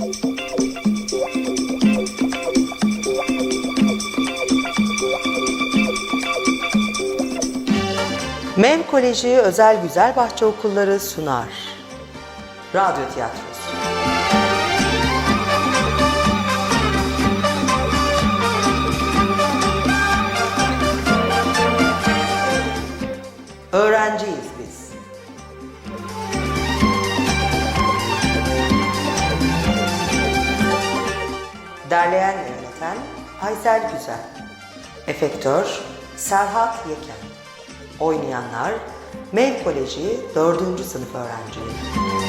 MEM Koleji Özel Güzelbahçe Okulları sunar. Radyo tiyatrosu. Aysel Güzel. Efektör Serhat Yeken. Oynayanlar MEV Koleji 4. sınıf öğrencileri.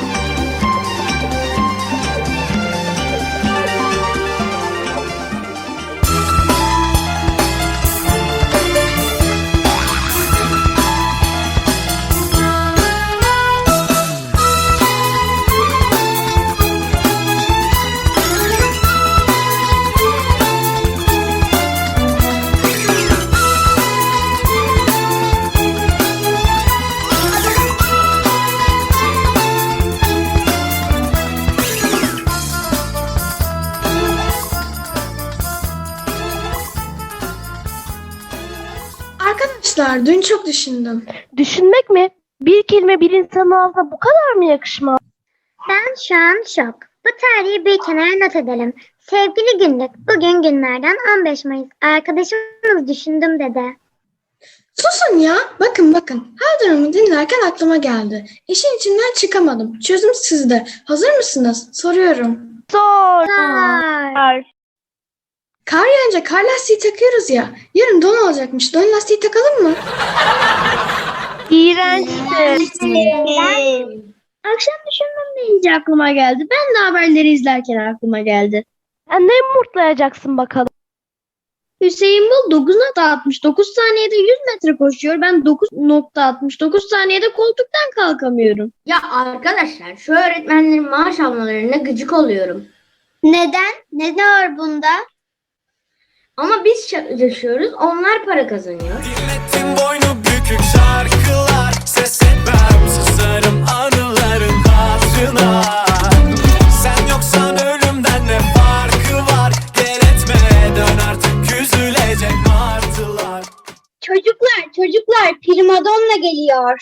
Arkadaşlar dün çok düşündüm. Düşünmek mi? Bir kelime bir insanın ağzına bu kadar mı yakışmaz? Ben şu an şok. Bu tarihi bir kenara not edelim. Sevgili günlük, bugün günlerden 15 Mayıs. Arkadaşımız düşündüm dedi. Susun ya. Bakın bakın. Her durumu dinlerken aklıma geldi. İşin içinden çıkamadım. Çözüm sizde. Hazır mısınız? Soruyorum. Zor. Var. Kar yağınca kar lastiği takıyoruz ya. Yarın don olacakmış. Don lastiği takalım mı? İğrençti. Akşam düşündüm deyince aklıma geldi. Ben de haberleri izlerken aklıma geldi. Ya ne mutlayacaksın bakalım? Hüseyin Bol 9.69 saniyede 100 metre koşuyor. Ben 9.69 saniyede koltuktan kalkamıyorum. Ya arkadaşlar şu öğretmenlerin maaş almalarına gıcık oluyorum. Neden? Ne var bunda? Ama biz çalışıyoruz, onlar para kazanıyor. Dinlettim boynu bükük şarkılar Ses etmem susarım anıların hatırına Sen yoksan ölümden ne farkı var Gel etme dön artık üzülecek martılar Çocuklar, çocuklar, primadonna geliyor.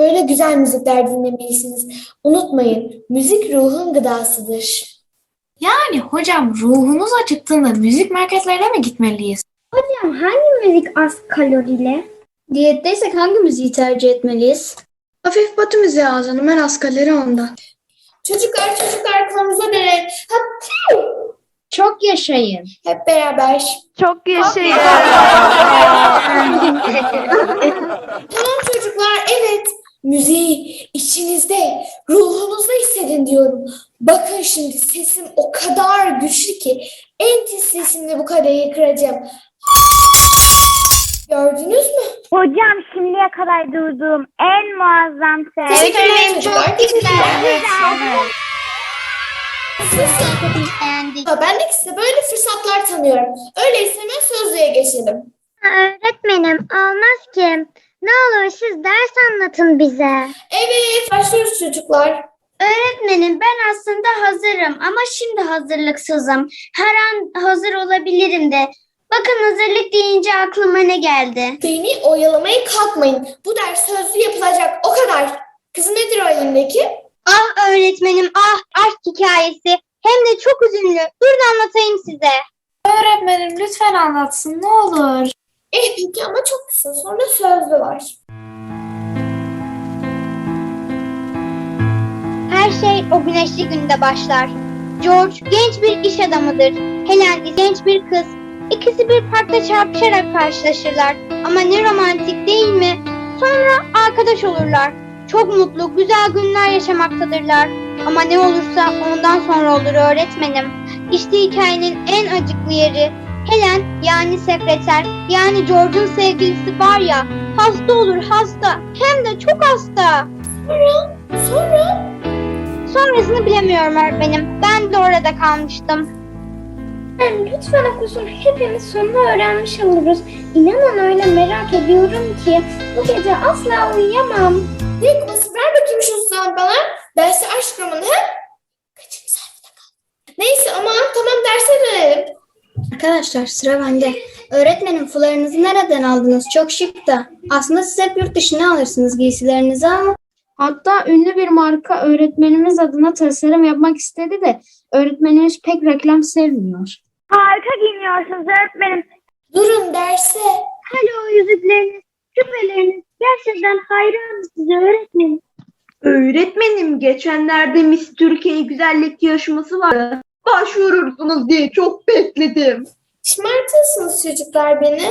Böyle güzel müzikler dinlemelisiniz. Unutmayın, müzik ruhun gıdasıdır. Yani hocam ruhumuz acıktığında müzik marketlerine mi gitmeliyiz? Hangi müzik az kalorili? Diyetteysek hangi müziği tercih etmeliyiz? Hafif batı müziği al canım. En az kalori ondan. Çocuklar çocuklar kanımıza dönelim. Çok yaşayın. hep beraber. Çok yaşayın. Müziği içinizde, ruhunuzda hissedin diyorum. Bakın şimdi sesim o kadar güçlü ki en tiz sesimle bu kadehi kıracağım. Gördünüz mü? Hocam şimdiye kadar duyduğum en muazzam ses. Teşekkür ederim çocuklar. Ha, ben de size böyle fırsatlar tanıyorum. Öyleyse hemen sözlüğe geçelim. Öğretmenim olmaz ki. Ne olur siz ders anlatın bize. Evet, başlıyoruz çocuklar. Öğretmenim ben aslında hazırım ama şimdi hazırlıksızım. Her an hazır olabilirim de. Bakın hazırlık deyince aklıma ne geldi? Beni oyalamaya kalkmayın. Bu ders sözlü yapılacak, o kadar. Kızım nedir o elindeki? Ah öğretmenim ah aşk hikayesi. Hem de çok üzünlü. Durun anlatayım size. Öğretmenim lütfen anlatsın ne olur. Eh peki ama çok kısa, sonra sözlü var. Her şey o güneşli günde başlar. George genç bir iş adamıdır. Helen genç bir kız. İkisi bir parkta çarpışarak karşılaşırlar. Ama ne romantik değil mi? Sonra arkadaş olurlar. Çok mutlu, güzel günler yaşamaktadırlar. Ama ne olursa ondan sonra olur öğretmenim. İşte hikayenin en acıklı yeri. Helen yani sekreter yani George'un sevgilisi var ya hasta olur hasta hem de çok hasta. Sonra Sonrasını bilemiyorum öğretmenim. Ben de orada kalmıştım. Lütfen okusun. Hepimiz sonunu öğrenmiş oluruz. İnanın öyle merak ediyorum ki bu gece asla uyuyamam. ne okuması ver bakayım şu Arkadaşlar sıra bende. Öğretmenim fularınızı nereden aldınız? Çok şık da. Aslında siz hep yurt dışına alırsınız giysilerinizi ama. Hatta ünlü bir marka öğretmenimiz adına tasarım yapmak istedi de öğretmenimiz pek reklam sevmiyor. Harika giyiniyorsunuz öğretmenim. Durun derse. Alo yüzükleriniz, küpeleriniz. Gerçekten hayranım size öğretmenim. Öğretmenim geçenlerde Miss Türkiye güzellik yarışması vardı. Başvurursunuz diye çok bekledim. Şımartırsınız çocuklar beni.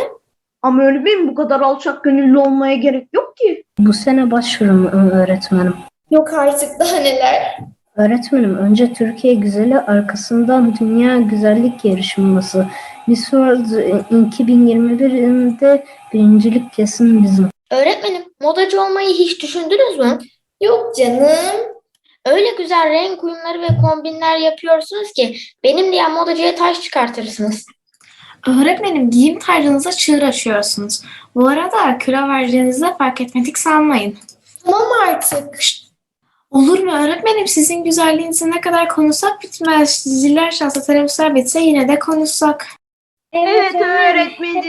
Ama öğretmenim bu kadar alçak gönüllü olmaya gerek yok ki. Bu sene başvurum öğretmenim. Yok artık daha neler. Öğretmenim önce Türkiye güzeli arkasından Dünya Güzellik Yarışması. Miss World e, 2021'inde birincilik kesin bizim. Öğretmenim modacı olmayı hiç düşündünüz mü? Yok canım. Öyle güzel renk uyumları ve kombinler yapıyorsunuz ki benim diye modacıya taş çıkartırsınız. Öğretmenim giyim tarzınıza çığır açıyorsunuz. Bu arada kilo verdiğinizde fark etmedik sanmayın. Tamam artık. Olur mu öğretmenim sizin güzelliğinizi ne kadar konuşsak bitmez. Ziller çalsa teneffüsler bitse yine de konuşsak. Evet öğretmenim.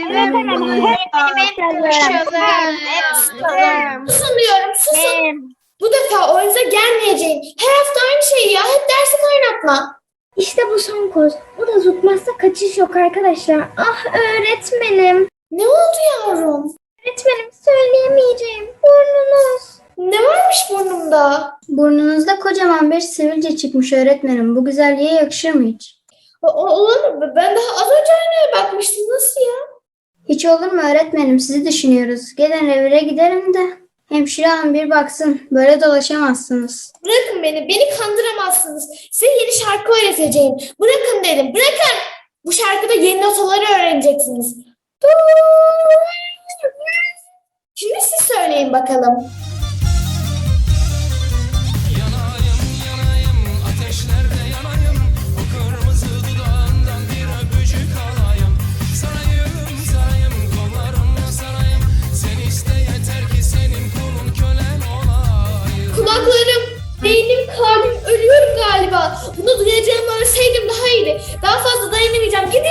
Susun diyorum susun. Bu defa oyunuza gelmeyeceğim. Her hafta aynı şey ya. Hep dersi kaynatma. İşte bu son koz. Bu da tutmazsa kaçış yok arkadaşlar. Ah öğretmenim. Ne oldu yavrum? Öğretmenim söyleyemeyeceğim. Burnunuz. Ne varmış burnumda? Burnunuzda kocaman bir sivilce çıkmış öğretmenim. Bu güzelliğe yakışır mı hiç? O, o- olur mu? Ben daha az önce aynaya bakmıştım. Nasıl ya? Hiç olur mu öğretmenim? Sizi düşünüyoruz. Gelin revire giderim de. Hemşire hanım bir baksın. Böyle dolaşamazsınız. Bırakın beni. Beni kandıramazsınız. Size yeni şarkı öğreteceğim. Bırakın dedim. Bırakın. Bu şarkıda yeni notaları öğreneceksiniz. Şimdi siz söyleyin bakalım. 장기들